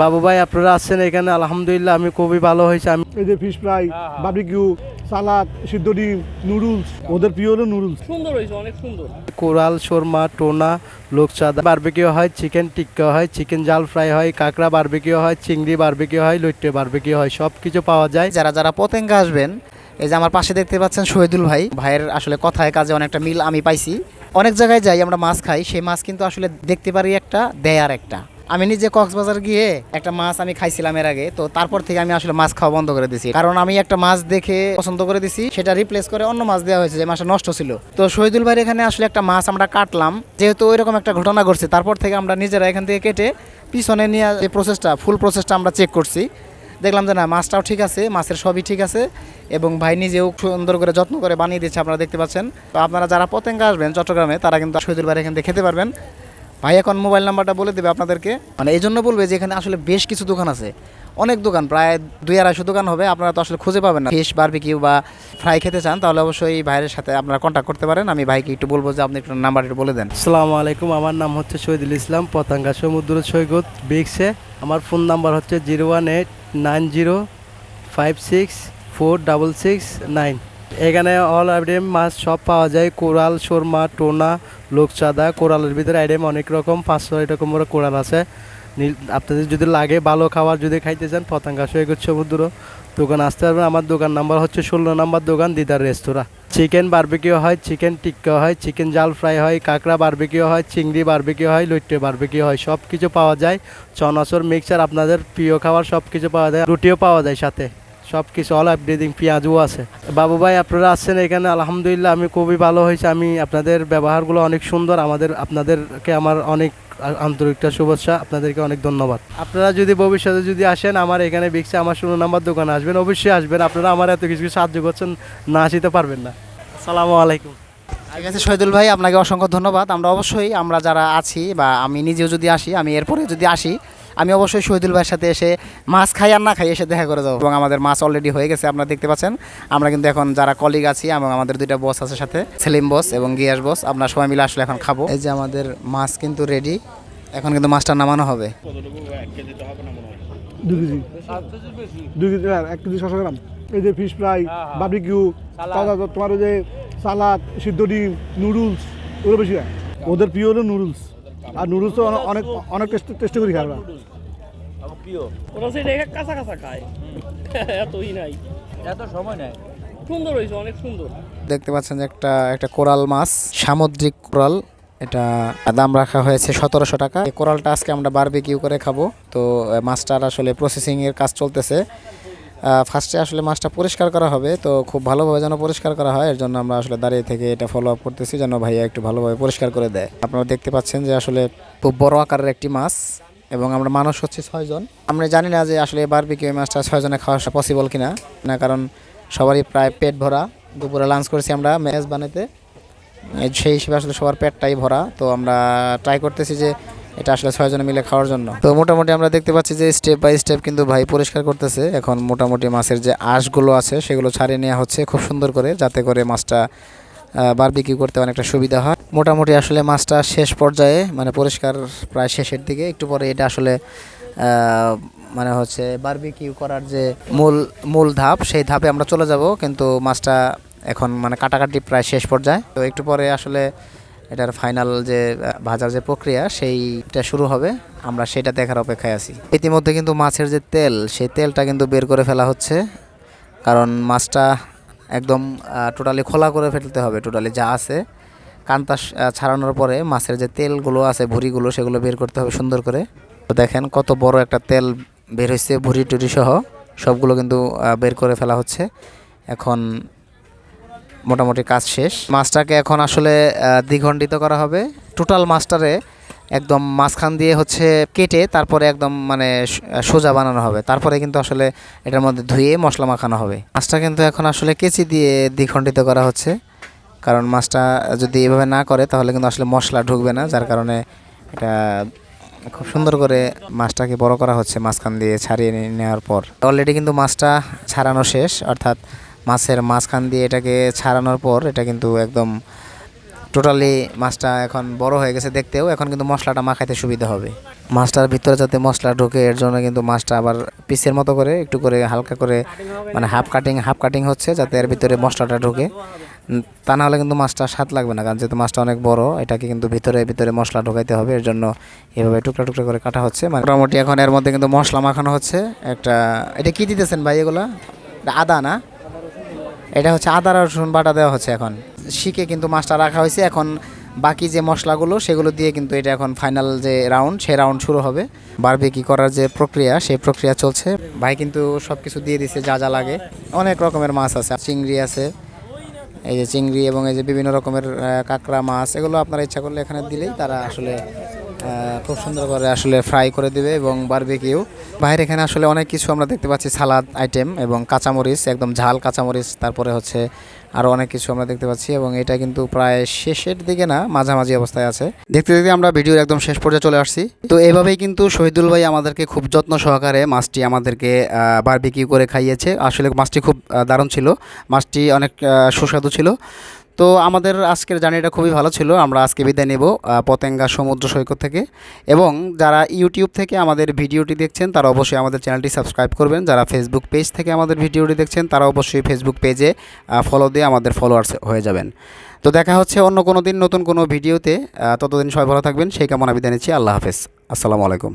বাবু ভাই আপনারা আসছেন এখানে? আলহামদুলিল্লাহ আমি খুবই ভালো হয়েছে। আমি এই যে ফিশ ফ্রাই বার্বিকিউ সালাদ সিদ্ধ ডিম নুডলস ওদের প্রিয় হলো নুডলস সুন্দর হয়েছে অনেক সুন্দর। কোরাল শর্মা টোনা লোকচাঁদা বারবিকিউ হয় চিকেন টিক্কা হয় চিকেন জাল ফ্রাই হয় কাঁকড়া বারবিকিউ হয় চিংড়ি বারবিকিউ হয় লইট্টে বারবিকিউ হয় সব কিছু পাওয়া যায়। যারা যারা পতেঙ্গা আসবেন এই যে আমার পাশে দেখতে পাচ্ছেন শহীদুল ভাই ভাইয়ের আসলে কথায় কাজে অনেকটা মিল আমি পাইছি। অনেক জায়গায় যাই আমরা মাছ খাই সেই মাছ কিন্তু আসলে দেখতে পারি একটা দেয়ার একটা। আমি নিজে কক্সবাজার গিয়ে একটা মাছ আমি খাইছিলাম এর আগে, তো তারপর থেকে আমি আসলে মাছ খাওয়া বন্ধ করে দিছি। কারণ আমি একটা মাছ দেখে পছন্দ করে দিছি, সেটা রিপ্লেস করে অন্য মাছ দেওয়া হয়েছে যে মাছটা নষ্ট ছিল। তো শহীদুল ভাইয়ের এখানে আসলে একটা মাছ আমরা কাটলাম, যেহেতু ওইরকম একটা ঘটনা ঘটছে, তারপর থেকে আমরা নিজেরা এখান থেকে কেটে পিছনে নিয়ে যে প্রসেসটা ফুল প্রসেসটা আমরা চেক করছি। দেখলাম যে না, মাছটাও ঠিক আছে, মাছের সবই ঠিক আছে, এবং ভাই নিজেও সুন্দর করে যত্ন করে বানিয়ে দিচ্ছে, আপনারা দেখতে পাচ্ছেন। তো আপনারা যারা পতেঙ্গা আসবেন চট্টগ্রামে, তারা কিন্তু শহীদুল বাড়ি এখান থেকে খেতে পারবেন। ভাই, এখন মোবাইল নাম্বারটা বলে দেবে আপনাদেরকে। মানে এই জন্য বলবে যে এখানে আসলে বেশ কিছু দোকান আছে। অনেক দোকান, প্রায় দুই আড়াইশো দোকান হবে। আপনারা তো আসলে খুঁজে পাবেন না। ফিশ, বারবিকিউ বা ফ্রাই খেতে চান, তাহলে অবশ্যই ভাইয়ের সাথে আপনারা কন্ট্যাক্ট করতে পারেন। আমি ভাইকে একটু বলব যে আপনি একটু নাম্বার একটু বলে দেন। আসসালামু আলাইকুম। আমার নাম হচ্ছে শহীদুল ইসলাম, পতাঙ্গা সমুদ্র সৈকত বিক্সে আমার ফোন নাম্বার হচ্ছে zero one eight nine zero five six four double six nine এখানে অল আইটেম মাছ সব পাওয়া যায়। কোরাল শর্মা টোনা, লোকচাঁদা, কোরালের ভিতরে আইটেম অনেক রকম, পাঁচশো এরকম করে কোরাল আছে। আপনাদের যদি লাগে ভালো খাবার যদি খাইতে চান পতাঙ্গা সৈকত সমুদ্র দোকান আসতে পারবেন। আমার দোকান নাম্বার হচ্ছে ষোলো নাম্বার দোকান, দিদার রেস্তোরাঁ। চিকেন বারবিকিউ হয়, চিকেন টিক্কা হয়, চিকেন জাল ফ্রাই হয়, কাঁকড়া বারবিকিউ হয়, চিংড়ি বারবিকিউ হয়, লইট্টে বারবিকিউ হয় সব কিছু পাওয়া যায়। চনাচর মিক্সার আপনাদের প্রিয় খাবার সব কিছু পাওয়া যায়, রুটিও পাওয়া যায় সাথে। সব কিছু অল এভরিথিং পেঁয়াজও আছে। বাবু ভাই, আপনারা আসছেন এখানে, আলহামদুলিল্লাহ, আমি খুবই ভালো হয়েছে। আমি আপনাদের ব্যবহারগুলো অনেক সুন্দর, আমাদের, আপনাদেরকে আমার অনেক আন্তরিকটা শুভেচ্ছা, আপনাদেরকে অনেক ধন্যবাদ। আপনারা যদি ভবিষ্যতে যদি আসেন, আমার এখানে বিকছে আমার ষোলো নাম্বার দোকানে আসবেন, অবশ্যই আসবেন। আপনারা আমার এত কিছু সাহায্য করছেন, না আসিতে পারবেন না। আসসালামু আলাইকুম। ঠিক আছে, শহীদুল ভাই, আপনাকে অসংখ্য ধন্যবাদ। আমরা অবশ্যই, আমরা যারা আছি বা আমি নিজেও যদি আসি, আমি এরপরে যদি আসি আমি অবশ্যই শহীদুল ভাইয়ের সাথে এসে মাছ খাই আর না খাই এসে দেখা করে দেবো এবং আমাদের মাছ অলরেডি হয়ে গেছে আপনারা দেখতে পাচ্ছেন। আমরা কিন্তু এখন যারা কলিগ আছি এবং আমাদের দুইটা বস আছে সাথে সেলিম বস এবং গিয়াস বস আমরা সবাই মিলে আসলে এখন খাব। এই যে আমাদের মাছ কিন্তু রেডি এখন কিন্তু মাছটা নামানো হবে। দু কেজি। দুই কেজি এক কেজি ছশো গ্রাম। এই যে ফিশ ফ্রাই বার্বিকিউ সালাদ তোমার ওই যে সালাদ সিদ্ধ ডিম নুডলস ওগুলো বেশি ওদের প্রিয় হলো নুডলস আর নুডলস তো অনেক- অনেক টেস্ট টেস্ট করি খাই আমরা ওরা সেই রেখে কাঁচা কাঁচা খায়। এতই নাই। এত সময় নাই। সুন্দর হয়েছে অনেক সুন্দর। দেখতে পাচ্ছেন যে একটা একটা কোরাল মাছ সামুদ্রিক কোরাল। এটা দাম রাখা হয়েছে সতেরোশো টাকা। এই কোরালটা আজকে আমরা বারবিকিউ করে খাব। তো মাছটার আসলে প্রসেসিংয়ের কাজ চলতেছে। ফার্স্টে আসলে মাছটা পরিষ্কার করা হবে, তো খুব ভালোভাবে যেন পরিষ্কার করা হয়, এর জন্য আমরা আসলে দাঁড়িয়ে থেকে এটা ফলো আপ করতেছি যেন ভাইয়া একটু ভালোভাবে পরিষ্কার করে দেয়। আপনারা দেখতে পাচ্ছেন যে আসলে খুব বড় আকারের একটি মাছ এবং আমরা মানুষ হচ্ছে ছয়জন আমরা জানি না যে আসলে বারবিকিউ মাছটা ছয়জনে খাওয়া পসিবল কিনা, না, কারণ সবারই প্রায় পেট ভরা। দুপুরে লাঞ্চ করেছি আমরা মেজ বানাতে সেই হিসেবে আসলে সবার পেটটাই ভরা, তো আমরা ট্রাই করতেছি যে এটা আসলে ছয়জনে মিলে খাওয়ার জন্য। তো মোটামুটি আমরা দেখতে পাচ্ছি যে স্টেপ বাই স্টেপ কিন্তু ভাই পরিষ্কার করতেছে। এখন মোটামুটি মাছের যে আঁশগুলো আছে, সেগুলো ছাড়িয়ে নেওয়া হচ্ছে খুব সুন্দর করে, যাতে করে মাছটা বারবিকিউ করতে অনেকটা সুবিধা হয়। মোটামুটি আসলে মাছটা শেষ পর্যায়ে মানে পরিষ্কার প্রায় শেষের দিকে, একটু পরে এটা আসলে মানে হচ্ছে বারবিকিউ করার যে মূল মূল ধাপ, সেই ধাপে আমরা চলে যাব। কিন্তু মাছটা এখন মানে কাটাকাটি প্রায় শেষ পর্যায়ে। তো একটু পরে আসলে এটার ফাইনাল যে ভাজার যে প্রক্রিয়া, সেইটা শুরু হবে। আমরা সেটা দেখার অপেক্ষায় আছি। ইতিমধ্যে কিন্তু মাছের যে তেল, সেই তেলটা কিন্তু বের করে ফেলা হচ্ছে। কারণ মাছটা একদম টোটালি খোলা করে ফেলতে হবে টোটালি যা আছে। কান্তা ছাড়ানোর পরে মাছের যে তেলগুলো আছে, ভুঁড়িগুলো, সেগুলো বের করতে হবে সুন্দর করে। তো দেখেন কত বড় একটা তেল বের হয়েছে, ভুঁড়ি টুরি সহ। সবগুলো কিন্তু বের করে ফেলা হচ্ছে। এখন মোটামুটি কাজ শেষ। মাছটাকে এখন আসলে আহ, দ্বিখণ্ডিত করা হবে। টোটাল মাছটারে একদম মাঝখান দিয়ে হচ্ছে কেটে তারপরে একদম মানে সোজা বানানো হবে। তারপরে কিন্তু আসলে এটার মধ্যে ধুয়ে মশলা মাখানো হবে। মাছটা কিন্তু এখন আসলে কেচি দিয়ে দ্বিখণ্ডিত করা হচ্ছে। কারণ মাছটা যদি এভাবে না করে তাহলে কিন্তু আসলে মশলা ঢুকবে না। যার কারণে এটা খুব সুন্দর করে মাছটাকে বড় করা হচ্ছে মাঝখান দিয়ে ছাড়িয়ে নেওয়ার পর। অলরেডি কিন্তু মাছটা ছাড়ানো শেষ। অর্থাৎ মাছের মাঝখান দিয়ে এটাকে ছাড়ানোর পর এটা কিন্তু একদম টোটালি মাছটা এখন বড় হয়ে গেছে দেখতেও। এখন কিন্তু মশলাটা মাখাইতে সুবিধা হবে। মাছটার ভিতরে যাতে মশলা ঢোকে, এর জন্য কিন্তু মাছটা আবার পিসের মতো করে একটু করে হালকা করে মানে হাফ কাটিং হাফ কাটিং হচ্ছে যাতে এর ভিতরে মশলাটা ঢোকে। তা না হলে কিন্তু মাছটা স্বাদ লাগবে না, কারণ যেহেতু মাছটা অনেক বড়, এটাকে কিন্তু ভিতরে ভিতরে মশলা ঢোকাইতে হবে, এর জন্য এভাবে টুকরা টুকরা করে কাটা হচ্ছে। মানে মোটামুটি এখন এর মধ্যে কিন্তু মশলা মাখানো হচ্ছে। একটা, এটা কি দিতেছেন ভাই এগুলা? আদা না? এটা হচ্ছে আদা, রসুন বাটা দেওয়া হচ্ছে এখন। শিখে কিন্তু মাছটা রাখা হয়েছে। এখন বাকি যে মশলাগুলো, সেগুলো দিয়ে কিন্তু এটা এখন ফাইনাল যে রাউন্ড সেই রাউন্ড শুরু হবে। বারবিকি করার যে প্রক্রিয়া, সেই প্রক্রিয়া চলছে। ভাই কিন্তু সব কিছু দিয়ে দিছে, যা যা লাগে। অনেক রকমের মাছ আছে। চিংড়ি আছে, এই যে চিংড়ি এবং এই যে বিভিন্ন রকমের কাঁকড়া মাছ, এগুলো আপনারা ইচ্ছা করলে এখানে দিলেই তারা আসলে খুব সুন্দর করে আসলে ফ্রাই করে দিবে এবং বারবিকিউ বাইরে এখানে আসলে অনেক কিছু আমরা দেখতে পাচ্ছি সালাদ আইটেম এবং কাঁচামরিচ, একদম ঝাল কাঁচামরিচ, তারপরে হচ্ছে আরও অনেক কিছু আমরা দেখতে পাচ্ছি এবং এটা কিন্তু প্রায় শেষের দিকে না, মাঝামাঝি অবস্থায় আছে। দেখতে দেখতে আমরা ভিডিওর একদম শেষ পর্যায়ে চলে আসছি। তো এভাবেই কিন্তু শহীদুল ভাই আমাদেরকে খুব যত্ন সহকারে মাছটি আমাদেরকে বারবিকিউ করে খাইয়েছে। আসলে মাছটি খুব দারুণ ছিল। মাছটি অনেক সুস্বাদু ছিল। তো আমাদের আজকের জার্নিটা খুবই ভালো ছিল। আমরা আজকে বিদায় নেব পতেঙ্গা সমুদ্র সৈকত থেকে। এবং যারা ইউটিউব থেকে আমাদের ভিডিওটি দেখছেন, তারা অবশ্যই আমাদের চ্যানেলটি সাবস্ক্রাইব করবেন। যারা ফেসবুক পেজ থেকে আমাদের ভিডিওটি দেখছেন, তারা অবশ্যই ফেসবুক পেজে ফলো দিয়ে আমাদের ফলোয়ার্স হয়ে যাবেন। তো দেখা হচ্ছে অন্য কোনো দিন নতুন কোনো ভিডিওতে। ততদিন সবাই ভালো থাকবেন। সেই কামনা বিদায় নিচ্ছি। আল্লাহ হাফেজ। আসসালামু আলাইকুম।